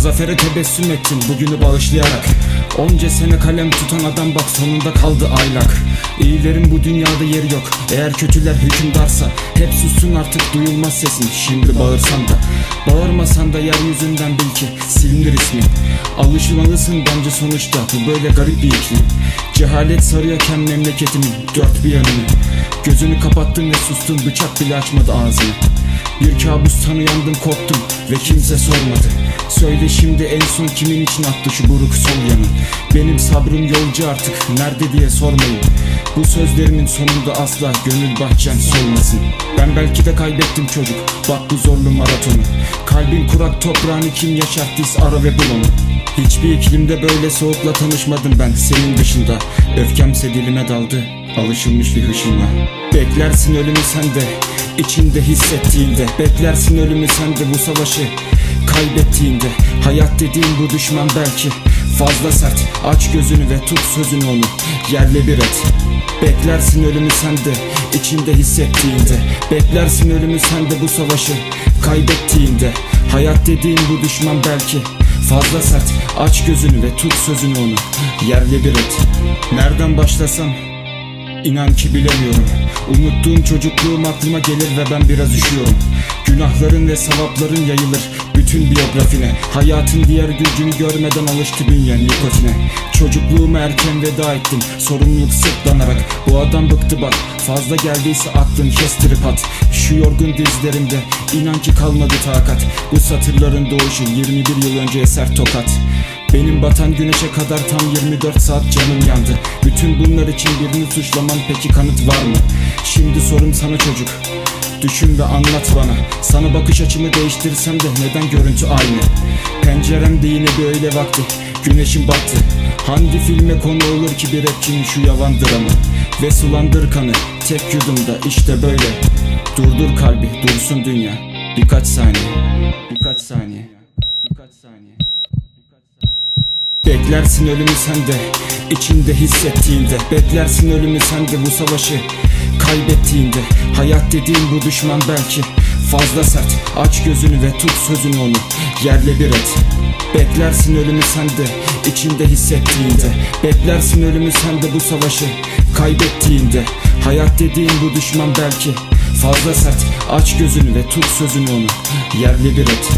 Zafere tebessüm ettin bugünü bağışlayarak. Onca sene kalem tutan adam bak sonunda kaldı aylak. İyilerin bu dünyada yeri yok. Eğer kötüler hükümdarsa Hep sussun artık duyulmaz sesin. Şimdi bağırsan da Bağırmasan da yeryüzünden bil ki Silinir ismin Alışmalısın bence sonuçta Bu böyle garip bir iklim. Cehalet sarıyorken memleketimin Dört bir yanını. Gözünü kapattın ve sustun Bıçak bile açmadı ağzını bir kabustan uyandım korktum ve kimse sormadı. Söyle şimdi en son kimin için attı şu buruk sol yanı? Benim sabrım yolcu artık nerede diye sormayın. Bu sözlerimin sonunda asla gönül bahçen solmasın. Ben belki de kaybettim çocuk bak bu zorlu maratonu. Kalbin kurak toprağını kim yaşarttıysa ara ve bul onu. Hiçbir iklimde böyle soğukla tanışmadım ben senin dışında. Öfkemse dilime daldı alışılmış bir hışımla. Beklersin ölümü sen de içinde hissettiğinde Beklersin ölümü sen de bu savaşı kaybettiğinde. Hayat dediğin bu düşman belki fazla sert. Aç gözünü ve tut sözünü onu yerle bir et. Beklersin ölümü sen de içinde hissettiğinde. Beklersin ölümü sen de bu savaşı kaybettiğinde. Hayat dediğin bu düşman belki Fazla sert. Aç gözünü ve tut sözünü onu yerle bir et. Nereden başlasam İnan ki bilemiyorum Unuttuğum çocukluğum aklıma gelir ve ben biraz üşüyorum. Günahların ve sevapların yayılır bütün biyografine. Hayatın diğer gücünü görmeden alıştı bünyen nikotine. Çocukluğuma erken veda ettim sorumluluk sırtlanarak. Bu adam bıktı bak fazla geldiyse aklın kestirip at. Şu yorgun dizlerimde inan ki kalmadı takat. Bu satırların doğuşu 21 yıl önce eser tokat benim batan güneşe kadar tam 24 saat canım yandı. Bütün bunlar için birini suçlaman peki kanıt var mı? Şimdi sorum sana çocuk. Düşün ve anlat bana. Sana bakış açımı değiştirsem de neden görüntü aynı? Penceremde yine böyle vakti Güneşim battı. Hangi filme konu olur ki bir rapçinin şu yavan dramı? Ve sulandır kanı. Tek yudumda işte böyle. Durdur kalbi dursun dünya. Birkaç saniye Birkaç saniye Beklersin ölümü sen de içinde hissettiğinde. Beklersin ölümü sen de bu savaşı kaybettiğinde. Hayat dediğin bu düşman belki fazla sert. Aç gözünü ve tut sözünü onu yerle bir et. Beklersin ölümü sen de içinde hissettiğinde. Beklersin ölümü sen de bu savaşı kaybettiğinde. Hayat dediğin bu düşman belki fazla sert. Aç gözünü ve tut sözünü onu yerle bir et